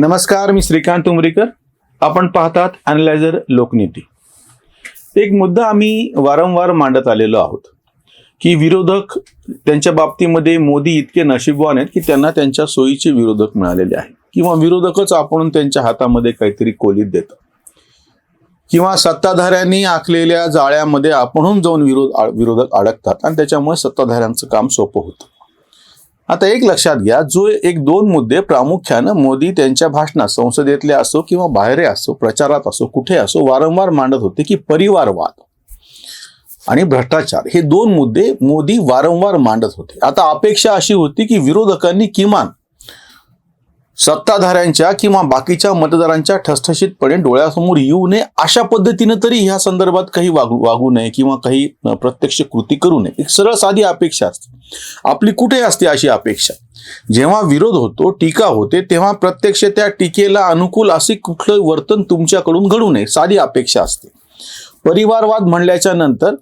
नमस्कार मी श्रीकांत उमरीकर. आपण पाहतात अनलायझर लोकनीती. एक मुद्दा आम्ही वारंवार मांडत आलेलो आहोत की विरोधक त्यांच्या बाबतीमध्ये मोदी इतके नशीबवान आहेत की त्यांना त्यांच्या सोयीचे विरोधक मिळालेले आहेत. किंवा विरोधकच आपण त्यांच्या हातामध्ये काहीतरी कोलीत देतात किंवा सत्ताधाऱ्यांनी आखलेल्या जाळ्यामध्ये आपणहून जाऊन विरोध विरोधक अडकतात आणि त्याच्यामुळे सत्ताधाऱ्यांचं काम सोपं होतं. आता एक लक्षात घ्या जो एक दोन मुद्दे प्रामुख्यानं मोदी त्यांच्या भाषणात संसदेतले असो किंवा बाहेर असो प्रचारात असो कुठे असो वारंवार मांडत होते की परिवारवाद आणि भ्रष्टाचार हे दोन मुद्दे मोदी वारंवार मांडत होते. आता अपेक्षा अशी होती की विरोधकांनी किमान सत्ताधाऱ्यांच्या किंवा बाकीच्या मतदारांच्या ठसठशीतपणे डोळ्यासमोर येऊ नये अशा पद्धतीनं तरी ह्या संदर्भात काही वागू वागू नये किंवा काही प्रत्यक्ष कृती करू नये. एक सरळ साधी अपेक्षा असते. आपली कुठे असते अशी अपेक्षा? जेव्हा विरोध होतो टीका होते तेव्हा प्रत्यक्ष त्या टीकेला अनुकूल असे कुठलं वर्तन तुमच्याकडून घडू नये साधी अपेक्षा असते. परिवारवाद म्हणल्याच्या नंतर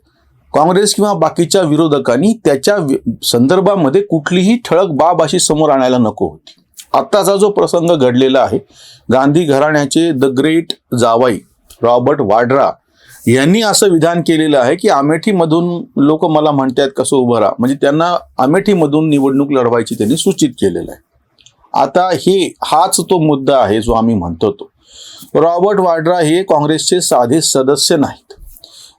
काँग्रेस किंवा बाकीच्या विरोधकांनी त्याच्या संदर्भामध्ये कुठलीही ठळक बाब अशी समोर आणायला नको होती. आत्ताचा जो प्रसंग घडलेला आहे गांधी घराण्याचे द ग्रेट जावाई रॉबर्ट वाड्रा यांनी असं विधान केलेलं आहे की अमेठीमधून लोक मला म्हणतात कसं उभं राहा. म्हणजे त्यांना अमेठीमधून निवडणूक लढवायची त्यांनी सूचित केलेलं आहे. आता हे हाच तो मुद्दा आहे जो आम्ही म्हणतो तो. रॉबर्ट वाड्रा हे काँग्रेसचे साधे सदस्य नाहीत.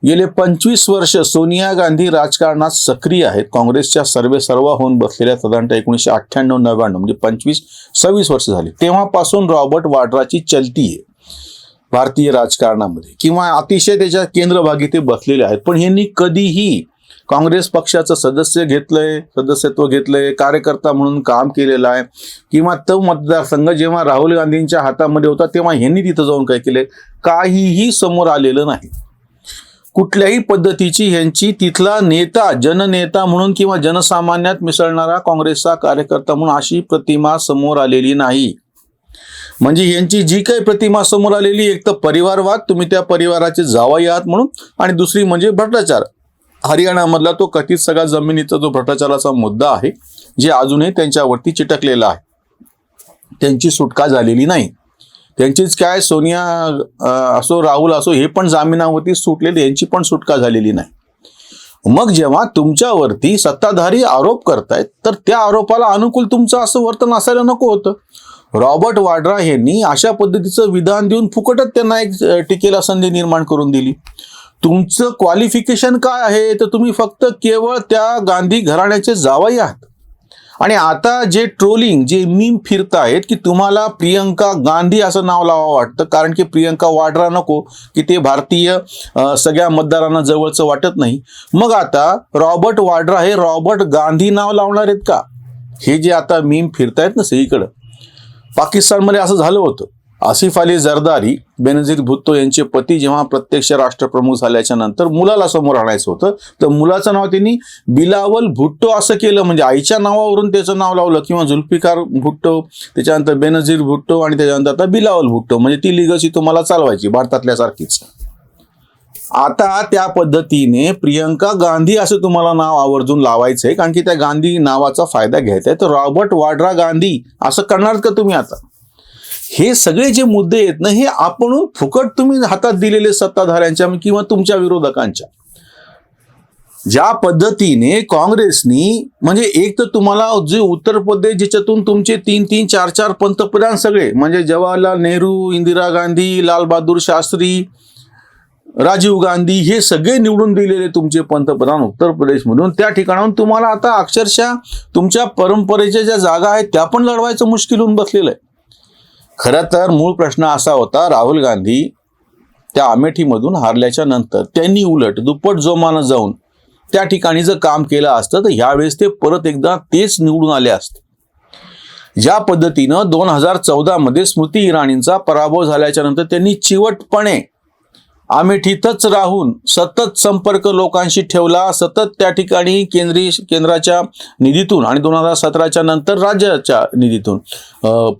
गेले पंचवीस वर्ष सोनिया गांधी राजकारणात सक्रिय आहेत. काँग्रेसच्या सर्वे सर्व होऊन बसलेल्या साधारणतः एकोणीसशे अठ्ठ्याण्णव नव्याण्णव म्हणजे पंचवीस सव्वीस वर्ष झाली. तेव्हापासून रॉबर्ट वाड्राची चलती आहे भारतीय राजकारणामध्ये. किंवा अतिशय त्याच्या केंद्रभागी ते बसलेले आहेत. पण यांनी कधीही काँग्रेस पक्षाचं सदस्य घेतलंय सदस्यत्व घेतलंय कार्यकर्ता म्हणून काम केलेलं आहे. किंवा तो मतदारसंघ जेव्हा राहुल गांधींच्या हातामध्ये होता तेव्हा यांनी तिथं जाऊन काय केले काहीही समोर आलेलं नाही. कुठल्याही पद्धतीची ह्यांची तिथला नेता जननेता म्हणून किंवा जनसामान्यात मिसळणारा काँग्रेसचा कार्यकर्ता म्हणून अशी प्रतिमा समोर आलेली नाही. म्हणजे यांची जी काही प्रतिमा समोर आलेली एक तर परिवारवाद तुम्ही त्या परिवाराचे जावाई आहात म्हणून आणि दुसरी म्हणजे भ्रष्टाचार. हरियाणामधला तो कथित सगळा जमिनीचा जो भ्रष्टाचाराचा मुद्दा आहे जे अजूनही त्यांच्यावरती चिटकलेला आहे. त्यांची सुटका झालेली नाही. त्यांचीच काय सोनिया असो राहुल असो हे पण जामिनावरती सुटलेले यांची पण सुटका झालेली नाही. मग जेव्हा तुमच्यावरती सत्ताधारी आरोप करतायत तर त्या आरोपाला अनुकूल तुमचं असं वर्तन असायला नको होतं. रॉबर्ट वाड्रा यांनी अशा पद्धतीचं विधान देऊन फुकटच त्यांना एक टिकेला टीकेला संधी निर्माण करून दिली. तुमचं क्वालिफिकेशन काय आहे? तर तुम्ही फक्त केवळ त्या गांधी घराण्याचे जावाई आहात. आणि आता जे ट्रोलिंग जे मीम फिरत आहेत की तुम्हाला प्रियंका गांधी असं नाव लावावं वाटतं कारण की प्रियंका वाड्रा नको की ते भारतीय सगळ्या मतदारांना जवळचं वाटत नाही. मग आता रॉबर्ट वाड्रा हे रॉबर्ट गांधी नाव लावणार आहेत का? हे जे आता मीम फिरतायत ना सगळीकडं. पाकिस्तानमध्ये असं झालं होतं. आसिफ अली जरदारी बेनझीर भुत्तो यांचे पती जेव्हा प्रत्यक्ष राष्ट्रप्रमुख झाल्याच्यानंतर मुलाला समोर आणायचं होतं तर मुलाचं नाव त्यांनी बिलावल भुट्टो असं केलं. म्हणजे आईच्या नावावरून त्याचं नाव लावलं किंवा जुल्फिकार भुट्टो त्याच्यानंतर बेनझीर भुट्टो आणि त्याच्यानंतर आता बिलावल भुट्टो. म्हणजे ती लिगसी तुम्हाला चालवायची भारतातल्यासारखीच आता त्या पद्धतीने प्रियंका गांधी असं तुम्हाला नाव आवर्जून लावायचं आहे कारण की त्या गांधी नावाचा फायदा घ्यायचा आहे तर रॉबर्ट वाड्रा गांधी असं करणार का तुम्ही आता? हे सगळे जे मुद्दे आहेत ना हे आपण फुकट तुम्ही हातात दिलेले सत्ताधाऱ्यांच्या किंवा तुमच्या विरोधकांच्या. ज्या पद्धतीने काँग्रेसनी म्हणजे एक तर तुम्हाला जे उत्तर प्रदेश ज्याच्यातून तुमचे तीन तीन चार चार पंतप्रधान सगळे म्हणजे जवाहरलाल नेहरू इंदिरा गांधी लालबहादूर शास्त्री राजीव गांधी हे सगळे निवडून दिलेले तुमचे पंतप्रधान उत्तर प्रदेशमधून. त्या ठिकाणाहून तुम्हाला आता अक्षरशः तुमच्या परंपरेच्या ज्या जागा आहेत त्या पण लढवायचं मुश्किल होऊन बसलेलं आहे. खरं तर मूळ प्रश्न असा होता राहुल गांधी त्या अमेठीमधून हारल्याच्या नंतर त्यांनी उलट दुप्पट जोमानं जाऊन त्या ठिकाणी जर काम केलं असतं तर ह्यावेळेस ते परत एकदा तेच निवडून आले असते. ज्या पद्धतीनं दोन हजार चौदामध्ये स्मृती इराणींचा पराभव झाल्याच्यानंतर त्यांनी चिवटपणे अमेठीतच राहून सतत संपर्क लोकांशी ठेवला. सतत त्या ठिकाणी केंद्रीय केंद्राच्या निधीतून आणि दोन हजार सतराच्या नंतर राज्याच्या निधीतून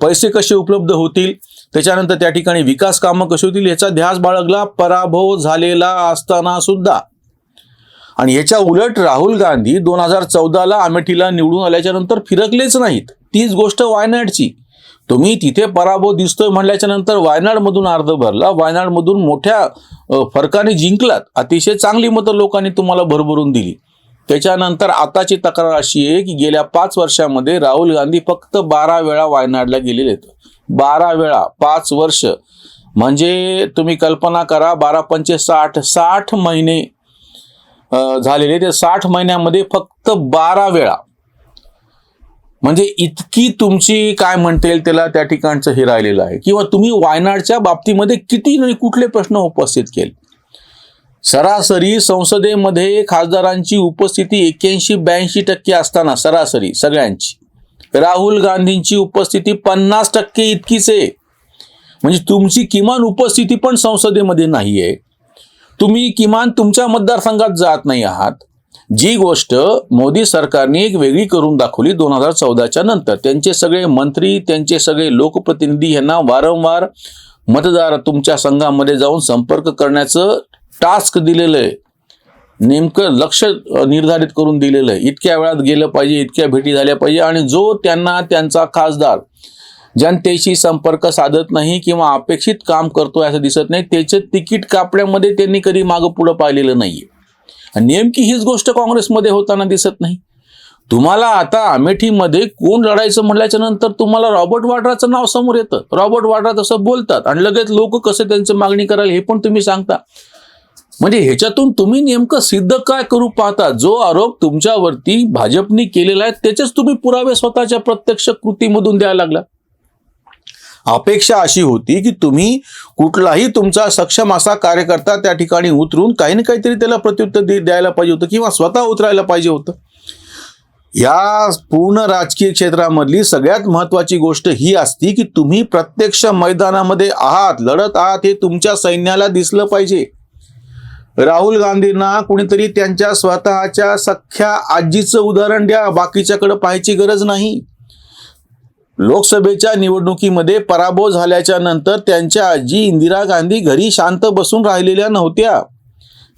पैसे कसे उपलब्ध होतील? त्याच्यानंतर त्या ठिकाणी विकास कामं कशी होतील याचा ध्यास बाळगला. पराभव झालेला असताना सुद्धा. आणि याच्या उलट राहुल गांधी दोन हजार चौदाला अमेठीला निवडून आल्याच्यानंतर फिरकलेच नाहीत. तीच गोष्ट वायनाडची. तुम्ही तिथे पराभव दिसतोय म्हणल्याच्या नंतर वायनाडमधून अर्ध भरला. वायनाडमधून मोठ्या फरकाने जिंकलात. अतिशय चांगली मतं लोकांनी तुम्हाला भरभरून दिली. त्याच्यानंतर आताची तक्रार अशी आहे की गेल्या पाच वर्षामध्ये राहुल गांधी फक्त बारा वेळा वायनाडला गेलेले आहेत बारा वेळा पाच वर्ष. म्हणजे तुम्ही कल्पना करा बारा पंचे साठ साठ महिने झालेले. ते साठ महिन्यामध्ये फक्त बारा वेळा म्हणजे इतकी तुमची काय म्हणता येईल त्याला त्या ठिकाणचं हे राहिलेलं आहे. किंवा तुम्ही वायनाडच्या बाबतीमध्ये किती आणि कुठले प्रश्न उपस्थित केले? सरासरी संसदेमध्ये खासदारांची उपस्थिती एक्क्याऐंशी ब्याऐंशी टक्के असताना सरासरी सगळ्यांची. राहुल गांधींची उपस्थिती पन्नास टक्के इतकीच आहे. म्हणजे तुमची किमान उपस्थिती पण संसदेमध्ये नाही आहे तुम्ही किमान तुमच्या मतदारसंघात जात नाही आहात. जी गोष्ट मोदी सरकारने एक वेगळी करून दाखवली दोन हजार चौदाच्या नंतर. त्यांचे सगळे मंत्री त्यांचे सगळे लोकप्रतिनिधी यांना वारंवार मतदार तुमच्या संघामध्ये जाऊन संपर्क करण्याचं टास्क दिलेलं आहे नेमकं लक्ष निर्धारित करून दिलेलं आहे इतक्या वेळात गेलं पाहिजे इतक्या भेटी झाल्या पाहिजे आणि जो त्यांना त्यांचा खासदार जनतेशी संपर्क साधत नाही किंवा अपेक्षित काम करतोय असं दिसत नाही त्याचं तिकीट कापण्यामध्ये त्यांनी कधी मागं पुढं पाहिलेलं नाहीये. नेमकी हीच गोष्ट काँग्रेसमध्ये होताना दिसत नाही. तुम्हाला आता अमेठीमध्ये कोण लढायचं म्हटल्याच्या नंतर तुम्हाला रॉबर्ट वाड्राचं नाव समोर येतं. रॉबर्ट वाड्रा तसं बोलतात आणि लगेच लोक कसं त्यांची मागणी करायला हे पण तुम्ही सांगता. म्हणजे ह्याच्यातून तुम्ही नेमकं सिद्ध काय करू पाहता? जो आरोप तुमच्यावरती भाजपने केलेला आहे त्याचेच तुम्ही पुरावे स्वतःच्या प्रत्यक्ष कृतीमधून द्यायला लागला. अपेक्षा अशी होती की तुम्ही कुठलाही तुमचा सक्षम असा कार्यकर्ता त्या ठिकाणी उतरून काही ना काहीतरी त्याला प्रत्युत्तर द्यायला पाहिजे होतं किंवा स्वतः उतरायला पाहिजे होतं. या पूर्ण राजकीय क्षेत्रामधली सगळ्यात महत्वाची गोष्ट ही असती की तुम्ही प्रत्यक्ष मैदानामध्ये आहात लढत आहात हे तुमच्या सैन्याला दिसलं पाहिजे. राहुल गांधींना कुणीतरी त्यांच्या स्वतःच्या सख्या आजीचं उदाहरण द्या बाकीच्याकडे पाहायची गरज नाही. लोकसभेच्या निवडणुकीमध्ये पराभव झाल्याच्यानंतर त्यांच्या आजी इंदिरा गांधी घरी शांत बसून राहिलेल्या नव्हत्या.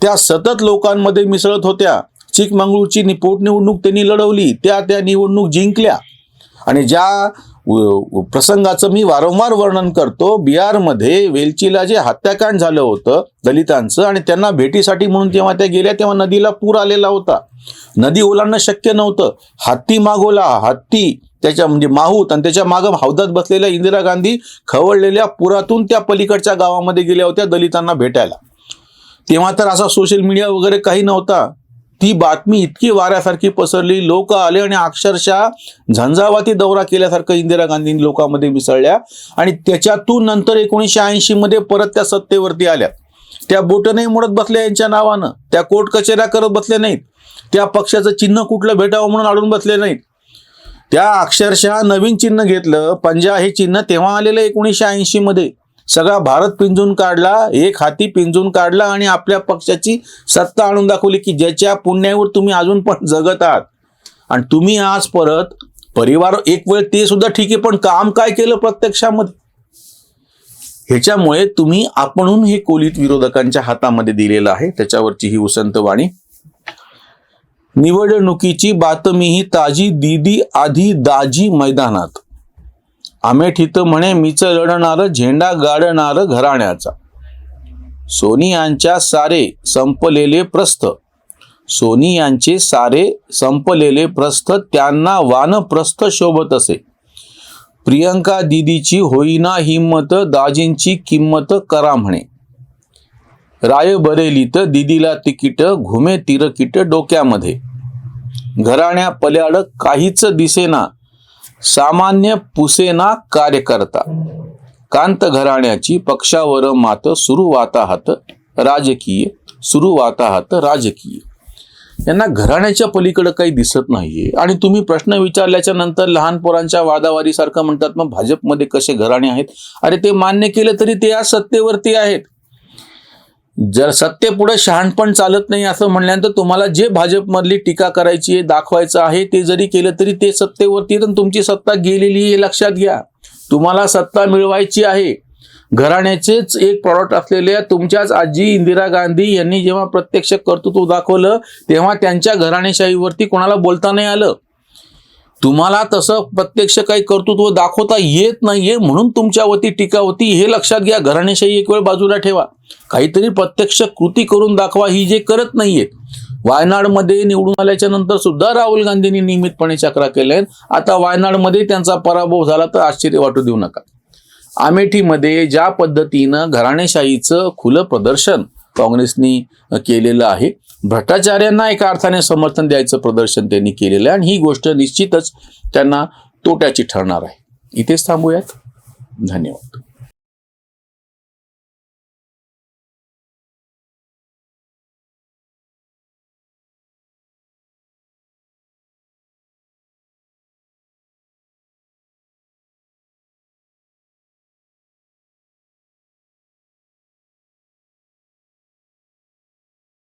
त्या सतत लोकांमध्ये मिसळत होत्या. चिकमंगळूरची नि- पोटनिवडणूक त्यांनी लढवली. त्या त्या निवडणूक जिंकल्या. आणि ज्या प्रसंगाचं मी वारंवार वर्णन करतो बिहारमध्ये वेलचीला जे हत्याकांड झालं होतं दलितांचं आणि त्यांना भेटीसाठी म्हणून जेव्हा त्या गेल्या तेव्हा नदीला पूर आलेला होता. नदी ओलांडणं शक्य नव्हतं. हत्ती मागवला. हत्ती त्याच्या म्हणजे माहूत आणि त्याच्या मागं हौदात बसलेल्या इंदिरा गांधी खवळलेल्या पुरातून त्या पलीकडच्या गावामध्ये गेल्या होत्या दलितांना भेटायला. तेव्हा तर असा सोशल मीडिया वगैरे काही नव्हता. ती बातमी इतकी वाऱ्यासारखी पसरली. लोक आले आणि अक्षरशः झंझावाती दौरा केल्यासारखं इंदिरा गांधी लोकांमध्ये मिसळल्या आणि त्याच्यातून नंतर एकोणीसशे ऐंशी मध्ये परत त्या सत्तेवरती आल्या. त्या बोटं नाही मोडत बसल्या यांच्या नावानं. त्या कोर्ट कचेऱ्या करत बसल्या नाहीत. त्या पक्षाचं चिन्ह कुठलं भेटावं म्हणून अडून बसले नाहीत. त्या अक्षरशः नवीन चिन्ह घेतलं. पंजा हे चिन्ह तेव्हा आलेलं एकोणीसशे ऐंशी मध्ये. सगळा भारत पिंजून काढला एक हाती पिंजून काढला आणि आपल्या पक्षाची सत्ता आणून दाखवली की ज्याच्या पुण्यावर तुम्ही अजून पण जगत आहात. आणि तुम्ही आज परत परिवार एक वेळ ते सुद्धा ठीक आहे पण काम काय केलं प्रत्यक्षामध्ये? ह्याच्यामुळे तुम्ही आपणहून हे कोलित विरोधकांच्या हातामध्ये दिलेलं आहे. त्याच्यावरची ही उसंत वाणी निवडणुकीची बातमी ही ताजी दीदी आधी दाजी मैदानात. आमेठीत म्हणे मीच लढणार झेंडा गाडणार घराण्याचा. सोनियांच्या सारे संपलेले प्रस्थ. सोनियांचे सारे संपलेले प्रस्थ त्यांना वानप्रस्थ शोभत असे. प्रियंका दिदीची होईना हिंमत दाजींची किंमत करा म्हणे. रायबरेलीत दिदीला तिकीट घुमे तिरकीट डोक्यामध्ये. घराण्या पल्याड काहीच दिसेना सामान्य पुसेना कार्यकर्ता. कांत घराण्याची पक्षावर मात सुरू वाताहत राजकीय सुरू वाताहत राजकीय. यांना घराण्याच्या पलीकडे काही दिसत नाहीये. आणि तुम्ही प्रश्न विचारल्याच्या नंतर लहान पोरांच्या वादावारीसारखं म्हणतात मग भाजपमध्ये कसे घराणे आहेत? अरे ते मान्य केलं तरी ते आज सत्तेवरती आहेत. जर सत्तेपुढे शहाणपण चालत नाही असं म्हणल्यानंतर तुम्हाला जे भाजपमधली टीका करायची आहे दाखवायचं आहे ते जरी केलं तरी ते सत्तेवरती तर तुमची सत्ता गेलेली आहे हे लक्षात घ्या. तुम्हाला सत्ता मिळवायची आहे. घराण्याचेच एक प्रॉडक्ट असलेल्या तुमच्याच आजी इंदिरा गांधी यांनी जेव्हा प्रत्यक्ष कर्तृत्व दाखवलं तेव्हा त्यांच्या घराणेशाहीवरती कोणाला बोलता नाही आलं. तुम्हाला तसं प्रत्यक्ष काही कर्तृत्व दाखवता येत नाहीये म्हणून तुमच्या वती टीका होती. हे लक्षात घ्या घराणेशाही एक वेळ बाजूला ठेवा. काहीतरी प्रत्यक्ष कृती करून दाखवा ही जे करत नाहीये. वायनाडमध्ये निवडून आल्याच्यानंतर सुद्धा राहुल गांधींनी नियमितपणे चक्रा केल्या आहेत आता वायनाडमध्ये त्यांचा पराभव झाला तर आश्चर्य वाटू देऊ नका. अमेठीमध्ये ज्या पद्धतीनं घराणेशाहीचं खुलं प्रदर्शन काँग्रेसनी केलेलं आहे. भ्रष्टाचार्यांना एका अर्थाने समर्थन द्यायचं प्रदर्शन त्यांनी केलेलं आहे आणि ही गोष्ट निश्चितच त्यांना तोट्याची ठरणार आहे. इथेच थांबूयात. धन्यवाद.